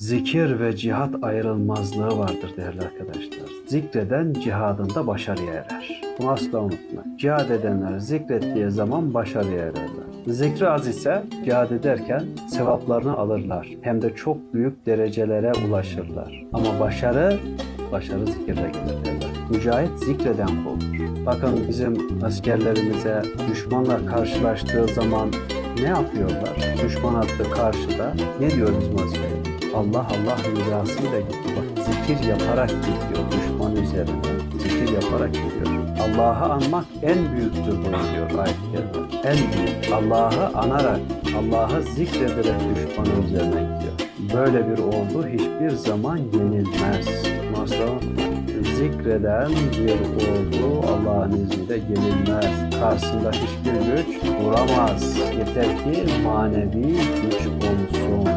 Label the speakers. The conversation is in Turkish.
Speaker 1: Zikir ve cihat ayrılmazlığı vardır değerli arkadaşlar. Zikreden cihadında başarıya erer. Bunu asla unutma. Cihad edenler zikrettiği zaman başarıya ererler. Zikri az ise cihad ederken sevaplarını alırlar. Hem de çok büyük derecelere ulaşırlar. Ama başarı, başarı zikirle gelir derler. Mücahit zikreden kuldur. Bakın bizim askerlerimize düşmanla karşılaştığı zaman ne yapıyorlar? Düşman hattı karşıda. Ne diyor bizim asker? Allah Allah rızasıyla gitti. Bak zikir yaparak gidiyor düşman üzerine. Zikir yaparak gidiyor. Allah'ı anmak en büyüktür bunu diyor ayet-i En büyük. Allah'ı anarak, Allah'ı zikrederek düşmanın üzerine gidiyor. Böyle bir ordu hiçbir zaman yenilmez. Nasıl? Zikreden bir ordu Allah'ın izniyle yenilmez. Karşısında hiçbir güç duramaz. Yeter ki manevi güç olsun.